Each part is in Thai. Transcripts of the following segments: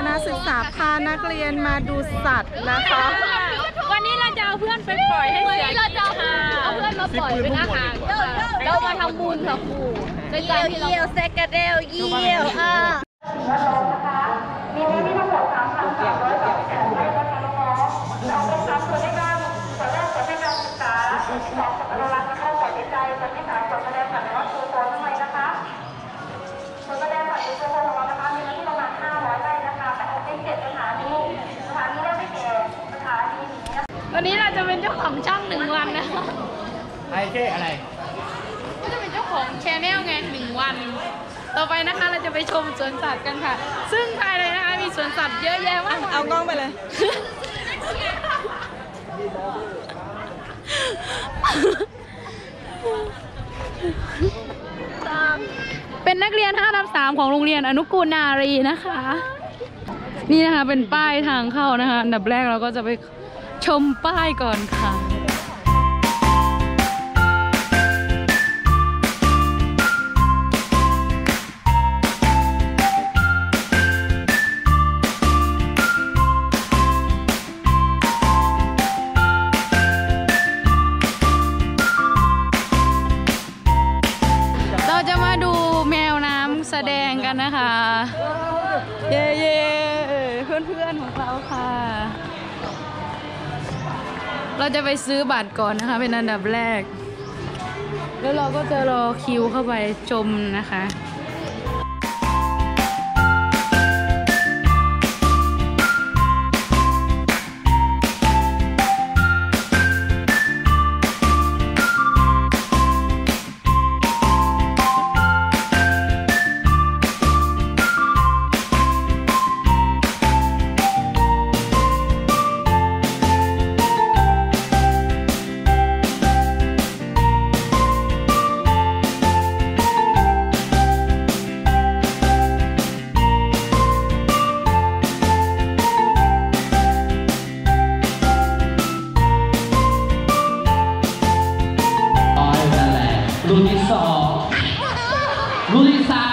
ตอนนี้เราก็จะมาทัศนศึกษาพานักเรียนมาดูสัตว์นะคะ วันนี้เราจะเอาเพื่อนไปปล่อยให้เสือเราจะเอาเอาเพื่อนมาปล่อยเป็นอาหารเรามาทำบุญค่ะครูในการที่เราเยี่ยวแซกกระเดลเยี่ยวอะ องช่องหนึ่งวันนะไอ้เจ๊อะไร ก็จะเป็นเจ้าของแชนแนลไงหนึ่งวัน ต่อไปนะคะเราจะไปชมสวนสัตว์กันค่ะ ซึ่งภายในนะคะมีสวนสัตว์เยอะแยะมากมายเอากล้องไปเลย เป็นนักเรียน5ทับ3ของโรงเรียนอนุกูลนารีนะคะ นี่นะคะเป็นป้ายทางเข้านะคะอันดับแรกเราก็จะไป ชมป้ายก่อนค่ะ เราจะไปซื้อบัตรก่อนนะคะ เป็นอันดับแรก แล้วเราก็จะรอคิวเข้าไปชมนะคะ รุ่นที่สองรุ่นที่สาม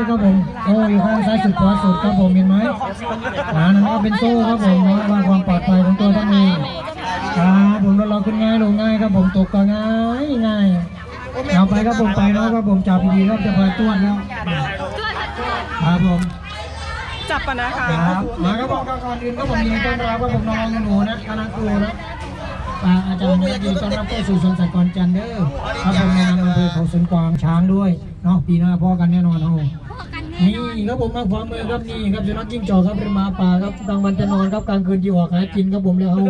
ด้วยครับผมโซ่อยู่ข้างซ้ายสุดขวาสุดครับผมเห็นไหมอ่านั่นก็เป็นโซ่ครับผมเนาะว่าความปลอดภัยของตัวท่านเองครับผมรถเราขึ้นง่ายลงง่ายครับผมตกก็ง่ายง่ายเอาไปครับผมไปเนาะครับผมจับดีๆครับจะไปตรวจแล้วครับผมจับปะนะคะครับมาครับผมก่อนอื่นก็ผมยินดีต้อนรับครับผมน้องๆหนูๆนะคณะครูนะอ่าอาจารย์ยินดีต้อนรับเข้าสู่สวนสัตว์กรจันทร์เด้อครับผมในนามอำเภอเขาสวนกวางช้างด้วยเนาะปีหน้าพ่อกันแน่นอนเนาะ นี่ครับผมมาขวามือครับนี่ครับสุนัขจิ้งจอกครับเป็นหมาป่าครับกลางวันจะนอนครับกลางคืนจะออกหากินครับผมเลยโอ้โห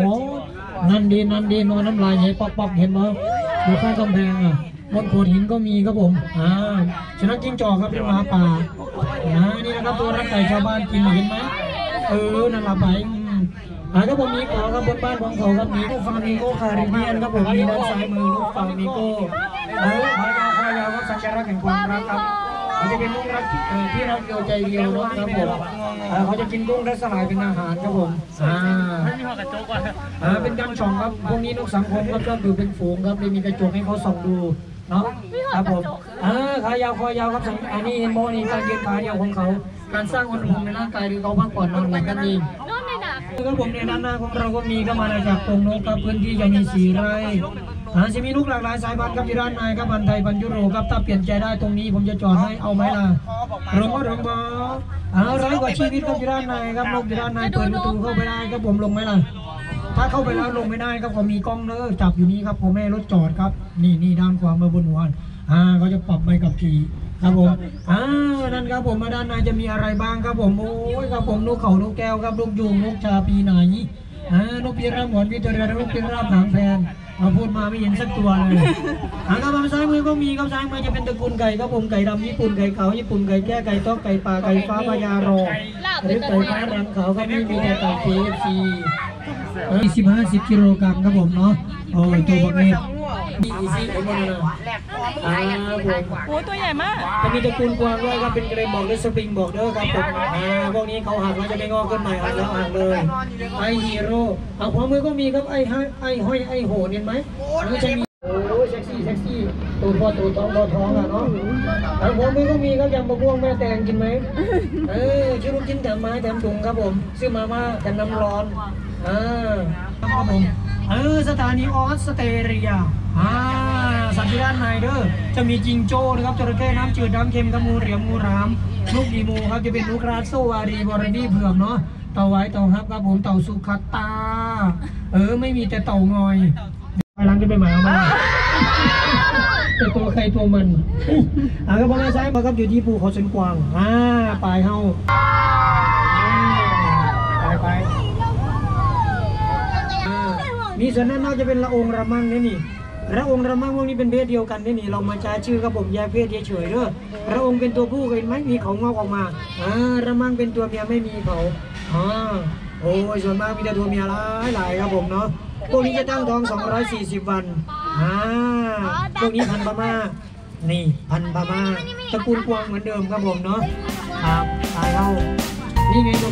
นั่นดีนั่นดีนอนน้ำลายไหลปอกๆเห็นไหมอยู่ข้างกำแพงอะบนโขดหินก็มีครับผมอ่าสุนัขจิ้งจอกครับเป็นหมาป่าอ่านี่นะครับตัวรักไก่ชาวบ้านกินเห็นไหมเออนั่นละไปอืมอ่าครับผมมีขอครับบนบ้านของเขาครับมีลูกฟามิโกคาริเบียนครับผมมีด้านซ้ายมือลูกฟามิโกเออขายาวขายาวครับสัญลักษณ์แห่งความรักครับ เขาจะเป็นลูกรักเอ่อที่รักเดียวใจเดียวนะครับผมอ่าเขาจะกินกุ้งและสลายเป็นอาหารครับผมอ่าอ่าเป็นการช่องครับพวกนี้นกสังคมครับชอบอยู่เป็นฝูงครับเลยมีกระจกให้เขาส่องดูเนาะครับผมอ่าขายาวคอยาวครับสังอันนี้เห็นโมนี่การยืนขายาวของเขา การสร้างอุณหภูมิในร่างกายหรือเขาพักผ่อนนอนหลับกันเครับผมในด้านหน้าของเราก็มีก็มาจากตรงโน้นครับพื้นที่จะมีสีไร่อ่าจะมีลูกหลากหลายสายพันธุ์ครับอยู่ด้านในครับพันธุ์ไทยพันธุ์ยุโรปครับถ้าเปลี่ยนใจได้ตรงนี้ผมจะจอดให้เอาไหมล่ะรงก็รงบออ่าร้อยกว่าชีวิตครับอยู่ด้านในครับนกอยู่ด้านในเปิดประตูเข้าไปได้ครับผมลงไหมล่ะถ้าเข้าไปแล้วลงไม่ได้ครับเขามีกล้องเนอจับอยู่นี้ครับผมแม่ให้รถจอดครับ นี่นี่ด้านขวามือบนหัวอ่าเขาจะปรับใบกับขี่ ครับผมอ่านั่นครับผมมาด้านในจะมีอะไรบ้างครับผมโอ้ยครับผมนกเขานกแก้วครับนกยูงนกชาปีไหนอ่านกปีราหมอนวิตเรียนกปีราหางแพนมาพูดมาไม่เห็นสักตัวเลยอ่าครับผมซ้ายมือก็มีครับซ้ายมือจะเป็นตระกูลไก่ครับผมไก่ดำญี่ปุ่นไก่ขาวญี่ปุ่นไก่แก้ไก่ต๊อกไก่ป่าไก่ฟ้าพญารอหรือไก่ฟ้ารังขาวครับนี่มีแต่ไก่ KFC ยี่สิบห้าสิบกิโลกรัมครับผมเนาะโอ้ยตัวบักเนต นี่อีซี่ไอ้บนนะอ่าผมโอ้ตัวใหญ่มากจะมีตระกูลกวางด้วยครับเป็นเกรมบอกด้วยสปริงบอกเด้อครับผมอ่าพวกนี้เขาหักแล้วจะไม่งอกขึ้นใหม่หักแล้วหักเลยไอฮีโร่เอาพร้อมมือก็มีครับไอห้อยไอห้อยไอโหนเห็นไหมมันจะมีโอ้ยเซ็กซี่เซ็กซี่ตัวพ่อตัวท้องตัวท้องอะเนาะเอาพร้อมมือก็มีครับยำบะม่วงแม่แตงกินไหมเออชื่อลูกชิ้นแถมไม้แถมถุงครับผมซื้อมาม่าแถมน้ำร้อนอ่าครับผมเออสถานีออสเตรเลีย อ่าสัตว์ที่ด้านในเด้อจะมีจิงโจ้นะครับจระเข้น้ำจืดน้ำเค็มกับงูเหลี่ยมงูรามลูกดีมูครับจะเป็นลูกราสโซวารีบอรดีเผือกเนาะเต่าไว้เต่าฮับครับผมเต่าสุขตา เออไม่มีแต่เต่างอยไปล้างกันไปหมาเอามาแต่ตัวใครตัวมันอ่าก็พอมาซ้ายมาครับอยู่ที่ภูเขาสวนกวางอ่าปลายเฮาอ่าไปไปอ่ามีส่วนด้านนอกจะเป็นละองระมังนี่นี่ ระองระมังพวกนี้เป็นเพศเดียวกันนี่นี่เรามาใช้ชื่อครับผมแยกเพศเฉยๆเด้อระองเป็นตัวผู้เห็นไหมมีเขางอกออกมาอ่าระมังเป็นตัวเมียไม่มีเขาอ่าโอ้ยส่วนมากมีแต่ตัวเมียหลายหลายๆครับผมเนาะพวกนี้จะตั้งท้อง 240 วันอ่าพวกนี้พันธุ์พม่านี่พันธุ์พม่าตระกูลกวางเหมือนเดิมครับผมเนาะครับตายเข้านี่ไงตัว